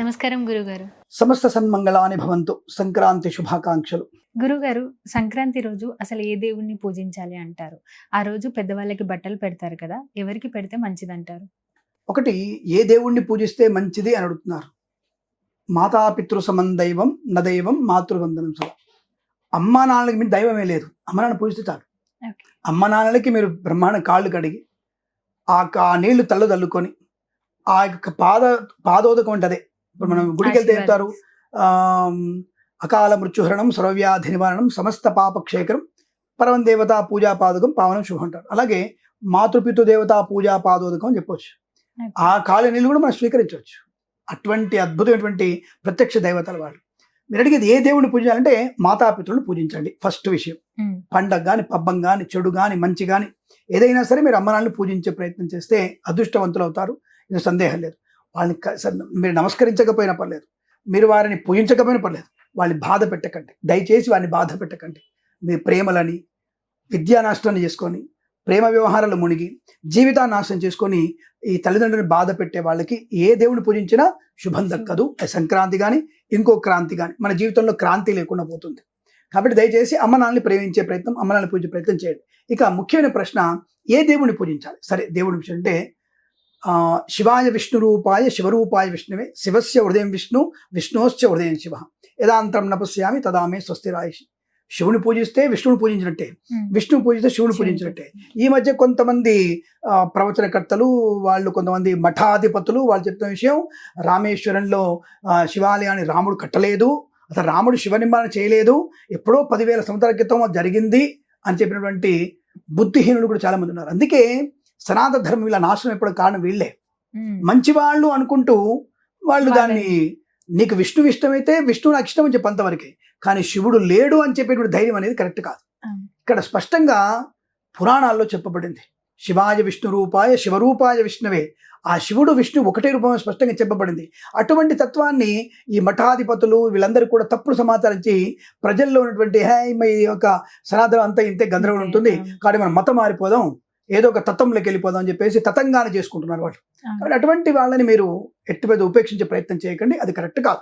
నమస్కారం గురుగారు. సమస్త సన్మంగళాని భవంతు. సంక్రాంతి శుభాకాంక్షలు. గురుగారు సంక్రాంతి రోజు అసలు ఏ దేవుణ్ణి పూజించాలి అంటారు? ఆ రోజు పెద్దవాళ్ళకి బట్టలు పెడతారు కదా ఎవరికి పెడితే మంచిదంటారు? ఒకటి ఏ దేవుణ్ణి పూజిస్తే మంచిది అని అడుగుతున్నారు. మాతాపితృ సమన్ న దైవం మాతృవందనం సభ అమ్మా నాన్నలకి మీరు దైవమే లేదు. అమ్మ నాన్న పూజిస్తే చాలు. అమ్మ నాన్నలకి మీరు బ్రహ్మాండ కాళ్ళు కడిగి ఆ కా- ఆ నీళ్ళు తల్లు తల్లుకొని ఆ యొక్క పాద పాదోదకం అంటే అదే ఇప్పుడు మనం గుడికి వెళ్తే. చెప్తారు అకాల మృత్యుహరణం సర్వవ్యాధి నివారణం సమస్త పాప క్షేకరం పరమ దేవతా పూజా పాదకం పావనం శుభం అంటారు. అలాగే మాతృపితృ దేవతా పూజా పాదోదకం అని చెప్పొచ్చు. Okay. ఆ కాళ్ళ నీళ్ళు కూడా మనం స్వీకరించవచ్చు. అటువంటి అద్భుతమైనటువంటి ప్రత్యక్ష దేవతల వాళ్ళు. మీరు అడిగేది ఏ దేవుడిని పూజించాలంటే మాతాపితృలను పూజించండి. ఫస్ట్ విషయం. పండగ కానీ పబ్బం కానీ చెడు కానీ మంచి కానీ ఏదైనా సరే మీరు అమ్మనాన్ని పూజించే ప్రయత్నం చేస్తే అదృష్టవంతులు అవుతారు. ఇది సందేహం లేదు. వాళ్ళని మీరు నమస్కరించకపోయినా పర్లేదు. మీరు వారిని పూజించకపోయినా పర్లేదు. వాళ్ళని బాధ పెట్టకండి. దయచేసి వారిని బాధ పెట్టకండి. మీ ప్రేమలని విద్యా నాశనం చేసుకొని ప్రేమ వ్యవహారాలు మునిగి జీవితాన్ని నాశనం చేసుకొని ఈ తల్లిదండ్రులను బాధ పెట్టే వాళ్ళకి ఏ దేవుని పూజించినా శుభం దక్కదు. సంక్రాంతి కానీ ఇంకో క్రాంతి కానీ మన జీవితంలో క్రాంతి లేకుండా పోతుంది. కాబట్టి దయచేసి అమ్మ నాన్నని ప్రేమించే ప్రయత్నం అమ్మ నాన్నని పూజించే ప్రయత్నం చేయండి. ఇక ముఖ్యమైన ప్రశ్న ఏ దేవుడిని పూజించాలి? సరే దేవుడి విషయం అంటే శివాయ విష్ణు రూపాయ శివరూపాయ విష్ణువే శివస్య హృదయం విష్ణు విష్ణోశ్చ హృదయం శివ. యదాంతరం నపశ్యామి తదామే స్వస్తిరాయ శివుని పూజిస్తే విష్ణుని పూజించినట్టే. ఉమ్. విష్ణుని పూజిస్తే శివుని పూజించినట్టే. ఈ మధ్య కొంతమంది ప్రవచనకర్తలు వాళ్ళు కొంతమంది మఠాధిపతులు వాళ్ళు చెప్తున్న విషయం రామేశ్వరంలో శివాలయాన్ని రాముడు కట్టలేదు అసలు రాముడు శివ నిర్మాణం చేయలేదు ఎప్పుడో పదివేల సంవత్సరాల క్రితం జరిగింది అని చెప్పినటువంటి బుద్ధిహీనులు కూడా చాలా మంది ఉన్నారు. అందుకే సనాతన ధర్మం ఇలా నాశనం ఎప్పుడు కారణం వీళ్ళే. మంచి వాళ్ళు అనుకుంటూ వాళ్ళు దాన్ని నీకు విష్ణు ఇష్టమైతే విష్ణువు నాకు ఇష్టం అని చెప్పి అంతవరకే. కానీ శివుడు లేడు అని చెప్పేటువంటి ధైర్యం అనేది కరెక్ట్ కాదు. ఇక్కడ స్పష్టంగా పురాణాల్లో చెప్పబడింది. శివాయ విష్ణు రూపాయ శివరూపాయ విష్ణువే. ఆ శివుడు విష్ణు ఒకటే రూపంలో స్పష్టంగా చెప్పబడింది. అటువంటి తత్వాన్ని ఈ మఠాధిపతులు వీళ్ళందరూ కూడా తప్పుడు సమాచారం ఇచ్చి ప్రజల్లో ఉన్నటువంటి హే ఈ యొక్క సనాతనం అంతా ఇంతే గందరగోళం ఉంటుంది. కానీ మనం మతం మారిపోదాం. ఏదో ఒక తత్వంలోకి వెళ్ళిపోదాం అని చెప్పేసి తతంగానే చేసుకుంటున్నారు వాళ్ళు. కాబట్టి అటువంటి వాళ్ళని మీరు ఎట్టి మీద ఉపేక్షించే ప్రయత్నం చేయకండి అది కరెక్ట్ కాదు.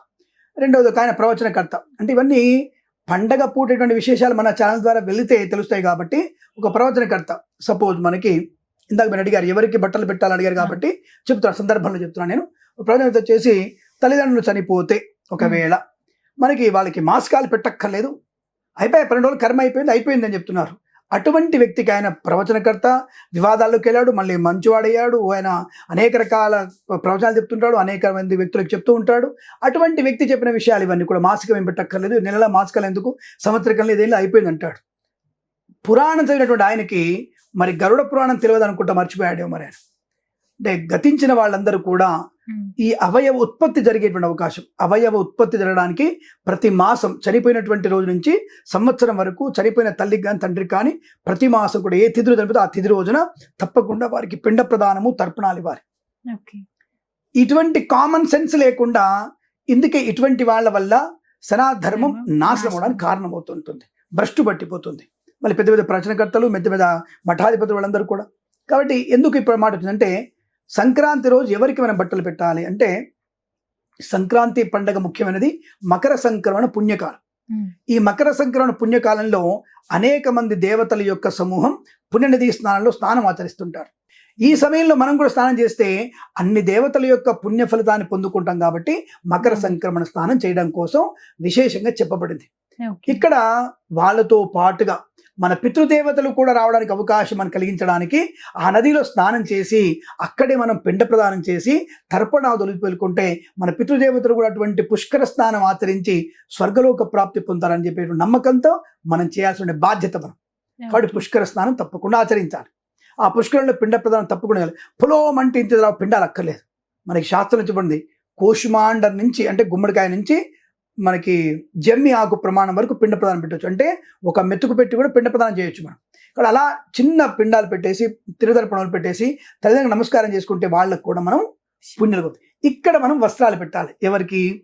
రెండవది ఒక ఆయన ప్రవచనకర్త. అంటే ఇవన్నీ పండగ పూటటువంటి విశేషాలు మన ఛానల్ ద్వారా వెళితే తెలుస్తాయి కాబట్టి ఒక ప్రవచనకర్త. సపోజ్ మనకి ఇందాక మీరు అడిగారు ఎవరికి బట్టలు పెట్టాలని అడిగారు కాబట్టి చెప్తాను సందర్భంలో చెప్తున్నాను నేను. ప్రవచనకర్త వచ్చేసి తల్లిదండ్రులు చనిపోతే ఒకవేళ మనకి వాళ్ళకి మాస్కాలు పెట్టక్కర్లేదు. అయిపోయి పన్నెండు రోజులు కర్మ అయిపోయింది అయిపోయింది అని చెప్తున్నారు. అటువంటి వ్యక్తికి ఆయన ప్రవచనకర్త వివాదాల్లోకి వెళ్ళాడు మళ్ళీ మంచివాడయ్యాడు. ఆయన అనేక రకాల ప్రవచనాలు చెప్తుంటాడు అనేక మంది వ్యక్తులకు చెప్తూ ఉంటాడు. అటువంటి వ్యక్తి చెప్పిన విషయాలు ఇవన్నీ కూడా మాసికం ఏం పెట్టక్కర్లేదు. నెలల మాసికాలు ఎందుకు? సంవత్సరకంలో ఇదేళ్ళు అయిపోయింది అంటాడు. పురాణం చదివినటువంటి ఆయనకి మరి గరుడ పురాణం తెలియదు అనుకుంటా మర్చిపోయాడేమో మరి ఆయన. అంటే గతించిన వాళ్ళందరూ కూడా ఈ అవయవ ఉత్పత్తి జరిగేటువంటి అవకాశం. అవయవ ఉత్పత్తి జరగడానికి ప్రతి మాసం చనిపోయినటువంటి రోజు నుంచి సంవత్సరం వరకు చనిపోయిన తల్లికి కానీ తండ్రికి కానీ ప్రతి మాసం కూడా ఏ తిథిలో జరిపితే ఆ తిథి రోజున తప్పకుండా వారికి పిండ ప్రదానము తర్పణాలు ఇవ్వాలి. ఓకే. ఇటువంటి కామన్ సెన్స్ లేకుండా ఇందుకే ఇటువంటి వాళ్ళ వల్ల సనాధర్మం ధర్మం నాశనం నాశనం. అవడానికి కారణమవుతుంటుంది. భ్రష్టు పట్టిపోతుంది. మళ్ళీ పెద్ద పెద్ద ప్రచనకర్తలు పెద్ద పెద్ద మఠాధిపతులు వాళ్ళందరూ కూడా. కాబట్టి ఎందుకు ఇప్పుడు మాట వచ్చిందంటే సంక్రాంతి రోజు ఎవరికి మనం బట్టలు పెట్టాలి అంటే సంక్రాంతి పండగ ముఖ్యమైనది మకర సంక్రమణ పుణ్యకాలం. ఈ మకర సంక్రమణ పుణ్యకాలంలో అనేక మంది దేవతల యొక్క సమూహం పుణ్యనది స్నానంలో స్నానం ఆచరిస్తుంటారు. ఈ సమయంలో మనం కూడా స్నానం చేస్తే అన్ని దేవతల యొక్క పుణ్య ఫలితాన్ని పొందుకుంటాం కాబట్టి మకర సంక్రమణ స్నానం చేయడం కోసం విశేషంగా చెప్పబడింది. ఇక్కడ వాళ్ళతో పాటుగా మన పితృదేవతలు కూడా రావడానికి అవకాశం మనం కలిగించడానికి ఆ నదిలో స్నానం చేసి అక్కడే మనం పిండ ప్రదానం చేసి తర్పణాదులు పెలుకుంటే మన పితృదేవతలు కూడా అటువంటి పుష్కర స్నానం ఆచరించి స్వర్గలోక ప్రాప్తి పొందారని చెప్పే నమ్మకంతో మనం చేయాల్సిన బాధ్యత మనం. కాబట్టి పుష్కర స్నానం తప్పకుండా ఆచరించాలి. ఆ పుష్కరంలో పిండ ప్రదానం తప్పకుండా చేయాలి. పొలం అంటే ఇంత పిండాలు అక్కర్లేదు. మనకి శాస్త్రం చెప్పండి. కోశుమాండర్ నుంచి అంటే గుమ్మడికాయ నుంచి మనకి జమ్మి ఆకు ప్రమాణం వరకు పిండ ప్రదానం పెట్టవచ్చు. అంటే ఒక మెతుకు పెట్టి కూడా పిండ ప్రదానం చేయొచ్చు మనం. ఇక్కడ అలా చిన్న పిండాలు పెట్టేసి తిరుదర్పణలు పెట్టేసి తల్లిదండ్రులకు నమస్కారం చేసుకుంటే వాళ్ళకు కూడా మనం పుణ్యాలు. ఇక్కడ మనం వస్త్రాలు పెట్టాలి. ఎవరికి?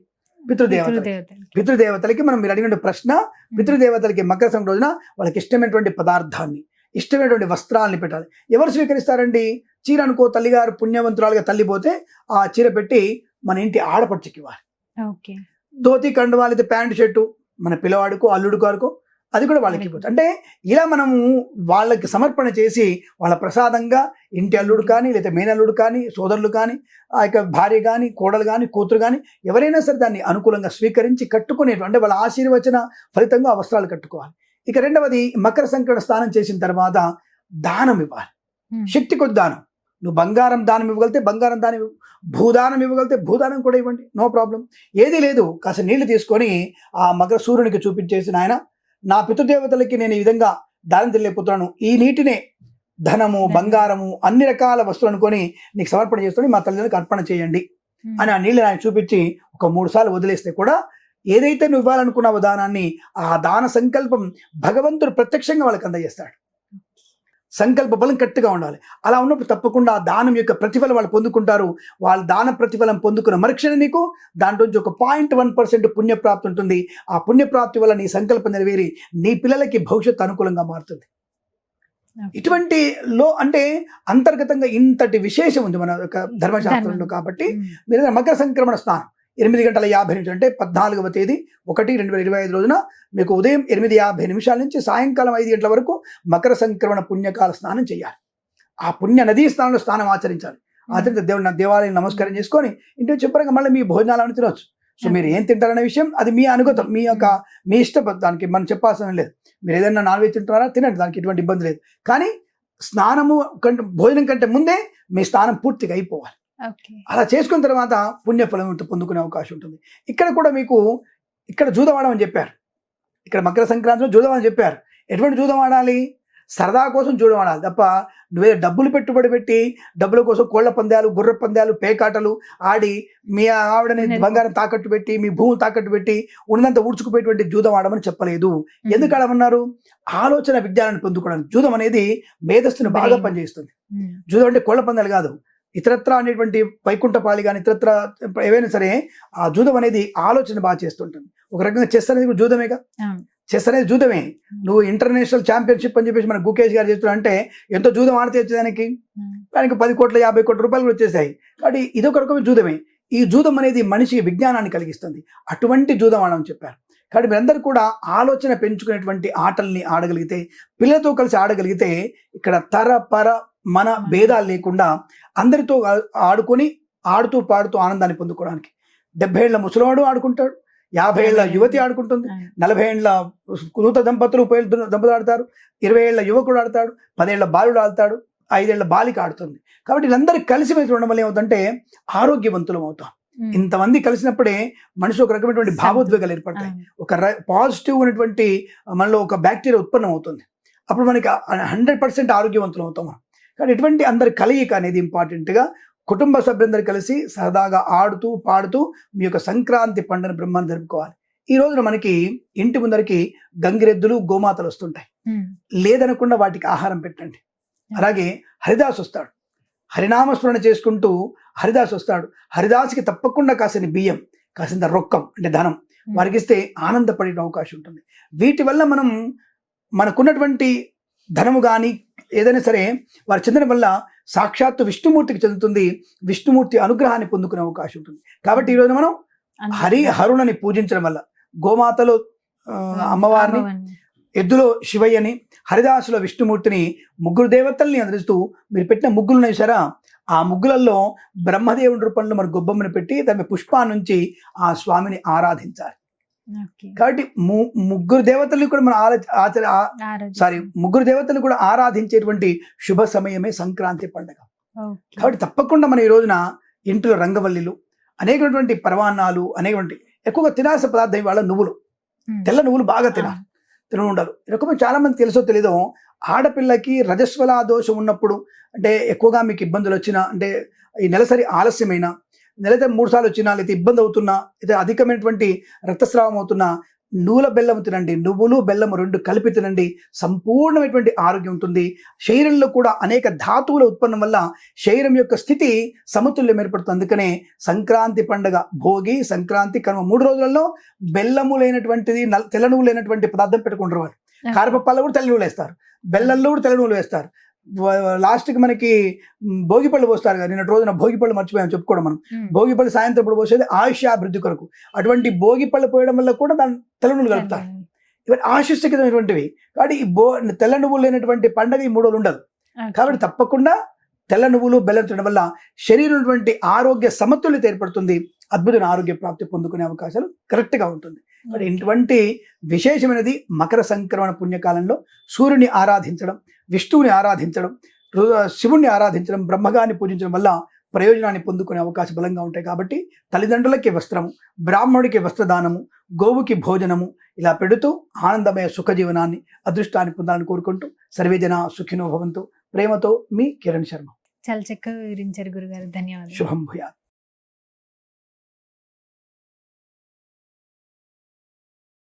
పితృదేవతలకి. పితృదేవతలు. పితృదేవతలకి మనం మీరు అడిగిన ప్రశ్న పితృదేవతలకి మకర సంక్రాంతి రోజున వాళ్ళకి ఇష్టమైనటువంటి పదార్థాన్ని ఇష్టమైనటువంటి వస్త్రాలని పెట్టాలి. ఎవరు స్వీకరిస్తారండి? చీర అనుకో తల్లిగారు పుణ్యవంతురాలుగా తల్లి పోతే ఆ చీర పెట్టి మన ఇంటి ఆడపడుచుకి ఇవ్వాలి. ఓకే. ధోతి కండువా లేదా ప్యాంట్ షర్టు మన పిల్లవాడికో అల్లుడు గారికో అది కూడా వాళ్ళకి ఇవ్వచ్చు. అంటే ఇలా మనము వాళ్ళకి సమర్పణ చేసి వాళ్ళ ప్రసాదంగా ఇంటి అల్లుడు కానీ లేదా మేనల్లుడు కానీ సోదరులు కానీ ఆ యొక్క భార్య కానీ కోడలు కానీ కూతురు కానీ ఎవరైనా సరే దాన్ని అనుకూలంగా స్వీకరించి కట్టుకునేటువంటి అంటే వాళ్ళ ఆశీర్వచన ఫలితంగా ఆ వస్త్రాలు కట్టుకోవాలి. ఇక రెండవది మకర సంక్రమణ స్నానం చేసిన తర్వాత దానం ఇవ్వాలి. శక్తి కొద్ది దానం నువ్వు బంగారం దానం ఇవ్వగలితే బంగారం దానం ఇవ్వు భూదానం ఇవ్వగలితే భూదానం కూడా ఇవ్వండి. No problem. ఏది లేదు. కాస్త నీళ్ళు తీసుకొని ఆ మకర సూర్యునికి చూపించేసి నాయన నా పితృదేవతలకి నేను ఈ విధంగా దానం తెలియపోతున్నాను ఈ నీటినే ధనము బంగారము అన్ని రకాల వస్తువులు అనుకొని నీకు సమర్పణ చేస్తుని మా తల్లిదండ్రులకు అర్పణ చేయండి. అని ఆ నీళ్ళు ఆయన చూపించి ఒక మూడు సార్లు వదిలేస్తే కూడా ఏదైతే నువ్వు ఇవ్వాలనుకున్నావో దానాన్ని ఆ దాన సంకల్పం భగవంతుడు ప్రత్యక్షంగా వాళ్ళకి అందజేస్తాడు. సంకల్ప బలం కరెక్ట్గా ఉండాలి. అలా ఉన్నప్పుడు తప్పకుండా ఆ దానం యొక్క ప్రతిఫలం వాళ్ళు పొందుకుంటారు. వాళ్ళు దాన ప్రతిఫలం పొందుకున్న మరుక్షణ నీకు దాంట్లో నుంచి ఒక పాయింట్ వన్ పర్సెంట్ పుణ్యప్రాప్తి ఉంటుంది. ఆ పుణ్యప్రాప్తి వల్ల నీ సంకల్పం నెరవేరి నీ పిల్లలకి భవిష్యత్తు అనుకూలంగా మారుతుంది. ఇటువంటి లో అంటే అంతర్గతంగా ఇంతటి విశేషం ఉంది మన యొక్క ధర్మశాస్త్రంలో కాబట్టి. మీరు మకర సంక్రమణ స్నానం. ఎనిమిది గంటల యాభై నిమిషాలు అంటే పద్నాలుగవ తేదీ ఒకటి రెండు వేల ఇరవై ఐదు రోజున మీకు ఉదయం ఎనిమిది యాభై నిమిషాల నుంచి సాయంకాలం ఐదు గంటల వరకు మకర సంక్రమణ పుణ్యకాల స్నానం చేయాలి. ఆ పుణ్య నదీ స్నానంలో స్నానం ఆచరించాలి. ఆచరిస్తే దేవుడు దేవాలయం నమస్కారం చేసుకొని ఇంటి చెప్పరంగా మళ్ళీ మీ భోజనాలను తినవచ్చు సో మీరు ఏం తింటారనే విషయం అది మీ అనుగతం మీ యొక్క మీ ఇష్టం. దానికి మనం చెప్పాల్సిన లేదు. మీరు ఏదైనా నాన్ వెజ్ తింటున్నారా? తినండి. దానికి ఎటువంటి ఇబ్బంది లేదు. కానీ స్నానము కంటే భోజనం కంటే ముందే మీ స్నానం పూర్తిగా అయిపోవాలి. అలా చేసుకున్న తర్వాత పుణ్యఫలం పొందుకునే అవకాశం ఉంటుంది. ఇక్కడ కూడా మీకు ఇక్కడ జూదం అని చెప్పారు. ఇక్కడ మకర సంక్రాంతిలో జూదం అని చెప్పారు. ఎటువంటి జూదం ఆడాలి సరదా కోసం జూదం ఆడాలి తప్ప నువ్వే డబ్బులు పెట్టుబడి పెట్టి డబ్బుల కోసం కోళ్ళ పందాలు గుర్ర పందాలు పేకాటలు ఆడి మీ ఆవిడని బంగారం తాకట్టు పెట్టి మీ భూమి తాకట్టు పెట్టి ఉన్నంత ఊడ్చుకుపోయేటువంటి జూదం ఆడమని చెప్పలేదు. ఎందుకు ఆడమన్నారు ఆలోచన విజ్ఞానాన్ని పొందుకోవడానికి. జూదం అనేది మేధస్సును బాగా. పనిచేస్తుంది. జూదం అంటే కోళ్ళ పందాలు కాదు. ఇతరత్ర అనేటువంటి వైకుంఠపాళి కానీ ఇతరత్ర ఏవైనా సరే ఆ జూదం అనేది ఆలోచన బాగా చేస్తుంటుంది. ఒక రకంగా చెస్ అనేది కూడా జూదమేగా. చెస్ అనేది జూదమే. నువ్వు ఇంటర్నేషనల్ ఛాంపియన్షిప్ అని చెప్పేసి మన గుకేష్ గారు చెప్తున్నా అంటే ఎంతో జూదం ఆడితే వచ్చేదానికి. దానికి? పది కోట్ల యాభై కోట్ల రూపాయలు కూడా వచ్చేసాయి. కాబట్టి ఇదొక రకమైన జూదమే. ఈ జూదం అనేది మనిషికి విజ్ఞానాన్ని కలిగిస్తుంది. అటువంటి జూదం ఆడమని చెప్పారు. కాబట్టి మీరందరూ కూడా ఆలోచన పెంచుకునేటువంటి ఆటల్ని ఆడగలిగితే పిల్లలతో కలిసి ఆడగలిగితే ఇక్కడ తర పర మన భేదాలు లేకుండా అందరితో ఆడుకొని ఆడుతూ పాడుతూ ఆనందాన్ని పొందుకోవడానికి. డెబ్బై ఏళ్ళ ముసలివాడు ఆడుకుంటాడు యాభై ఏళ్ళ యువతి ఆడుకుంటుంది. నలభై ఏళ్ళ నూత దంపతులు ముప్పై ఏళ్ళ దంపతులు ఆడతారు ఇరవై ఏళ్ళ యువకుడు ఆడతాడు పదేళ్ళ బాలుడు ఆడతాడు ఐదేళ్ళ బాలిక ఆడుతుంది. కాబట్టి వీళ్ళందరూ కలిసి మెలిసి ఉండడం వల్ల ఏమవుతుందంటే ఆరోగ్యవంతులం అవుతాం. ఇంతమంది కలిసినప్పుడే మనిషి ఒక రకమైనటువంటి భావోద్వేగాలు ఏర్పడతాయి. ఒక పాజిటివ్ ఉన్నటువంటి మనలో ఒక బ్యాక్టీరియా ఉత్పన్నం అవుతుంది. అప్పుడు మనకి హండ్రెడ్ పర్సెంట్ ఆరోగ్యవంతులు అవుతాం కానీ ఇటువంటి అందరి కలయిక అనేది ఇంపార్టెంట్గా కుటుంబ సభ్యులందరూ కలిసి సరదాగా ఆడుతూ పాడుతూ మీ యొక్క సంక్రాంతి పండుగ బ్రహ్మాన్ని జరుపుకోవాలి. ఈ రోజున మనకి ఇంటి ముందరికి గంగిరెద్దులు గోమాతలు వస్తుంటాయి. లేదనకుండా వాటికి ఆహారం పెట్టండి. అలాగే హరిదాస్ వస్తాడు. హరినామస్మరణ చేసుకుంటూ హరిదాస్ వస్తాడు. హరిదాస్కి తప్పకుండా కాసిన బియ్యం కాసింత రొక్కం అంటే ధనం. వారికి ఇస్తే ఆనందపడే అవకాశం ఉంటుంది. వీటి వల్ల మనం మనకున్నటువంటి ధనము కానీ ఏదైనా సరే వారి చెందిన వల్ల సాక్షాత్తు విష్ణుమూర్తికి చెందుతుంది విష్ణుమూర్తి అనుగ్రహాన్ని పొందుకునే అవకాశం ఉంటుంది కాబట్టి ఈరోజు మనం హరి హరుణని పూజించడం వల్ల గోమాతలో అమ్మవారిని. ఎద్దులో శివయ్యని హరిదాసులో విష్ణుమూర్తిని ముగ్గురు దేవతల్ని అందరిస్తూ మీరు పెట్టిన ముగ్గులు సరా ఆ ముగ్గులలో బ్రహ్మదేవుని రూపంలో మన గొబ్బమ్మని పెట్టి దాని పుష్పా నుంచి ఆ స్వామిని ఆరాధించాలి. కాబట్టి ముగ్గురు దేవతల్ని కూడా మనం ఆరా ఆచర. సారీ ముగ్గురు దేవతల్ని కూడా ఆరాధించేటువంటి శుభ సమయమే సంక్రాంతి పండుగ. కాబట్టి తప్పకుండా మన ఈ రోజున ఇంట్లో రంగవల్లిలు అనేకటువంటి పరవాన్నాలు అనేకటువంటి ఎక్కువగా తినాల్సిన పదార్థం ఇవాళ నువ్వులు. తెల్ల నువ్వులు బాగా తినాలి. తిన ఉండాలి రకమైన చాలా మంది తెలుసో తెలీదో ఆడపిల్లకి రజస్వల దోషం ఉన్నప్పుడు అంటే ఎక్కువగా మీకు ఇబ్బందులు వచ్చినా అంటే ఈ నెలసరి ఆలస్యమైన నెలతే మూడు సార్లు వచ్చినా లేదా ఇబ్బంది అవుతున్నా లేదా అధికమైనటువంటి రక్తస్రావం అవుతున్నా నూల బెల్లం తినండి. నువ్వులు బెల్లం రెండు కలిపి తినండి. సంపూర్ణమైనటువంటి ఆరోగ్యం ఉంటుంది. శరీరంలో కూడా అనేక ధాతువుల ఉత్పన్నం వల్ల శరీరం యొక్క స్థితి సమతుల్యం ఏర్పడుతుంది. అందుకనే సంక్రాంతి పండుగ భోగి సంక్రాంతి కనుమ మూడు రోజులలో బెల్లము లేనటువంటిది నల్- తెల్ల నువ్వు లేనటువంటి పదార్థం పెట్టుకుంటారు వాళ్ళు. కారపప్పాల్లో కూడా తెల్ల నువ్వులు వేస్తారు. బెల్లంలో కూడా తెల్ల నువ్వులు వేస్తారు. లాస్ట్కి మనకి భోగిపళ్ళు పోస్తారు కదా నిన్న రోజున భోగిపళ్ళు మర్చిపోయాం చెప్పుకోవడం మనం. భోగిపళ్ళు సాయంత్రం ఇప్పుడు పోసేది ఆయుష్య అభివృద్ధి కొరకు. అటువంటి భోగిపళ్ళు పోయడం వల్ల కూడా దాని తెల్ల నువ్వులు కలుపుతారు. ఇవన్నీ ఆశిస్తమైనటువంటివి కాబట్టి ఈ బో తెల్ల నువ్వులు లేనటువంటి పండగ ఈ మూడు రోజులు ఉండదు. కాబట్టి తప్పకుండా తెల్ల నువ్వులు బెల్లం తినడం వల్ల శరీరం ఉన్నటువంటి ఆరోగ్య సమతుల్యత ఏర్పడుతుంది. అద్భుతమైన ఆరోగ్య ప్రాప్తి పొందుకునే అవకాశాలు కరెక్ట్గా ఉంటుంది మరి ఇటువంటి విశేషమైనది మకర సంక్రమణ పుణ్యకాలంలో సూర్యుని ఆరాధించడం విష్ణువుని ఆరాధించడం శివుణ్ణి ఆరాధించడం బ్రహ్మగాన్ని పూజించడం వల్ల ప్రయోజనాన్ని పొందుకునే అవకాశం బలంగా ఉంటాయి కాబట్టి తల్లిదండ్రులకి వస్త్రము బ్రాహ్మణుడికి వస్త్రదానము గోవుకి భోజనము ఇలా పెడుతూ ఆనందమయ సుఖ జీవనాన్ని అదృష్టాన్ని పొందాలని కోరుకుంటూ సర్వేజన సుఖినో భవంతు. ప్రేమతో మీ కిరణ్ శర్మ. చాలా చక్కగా వివరించారు గురుగారు. ధన్యవాదాలు. శుభం భూయాత్.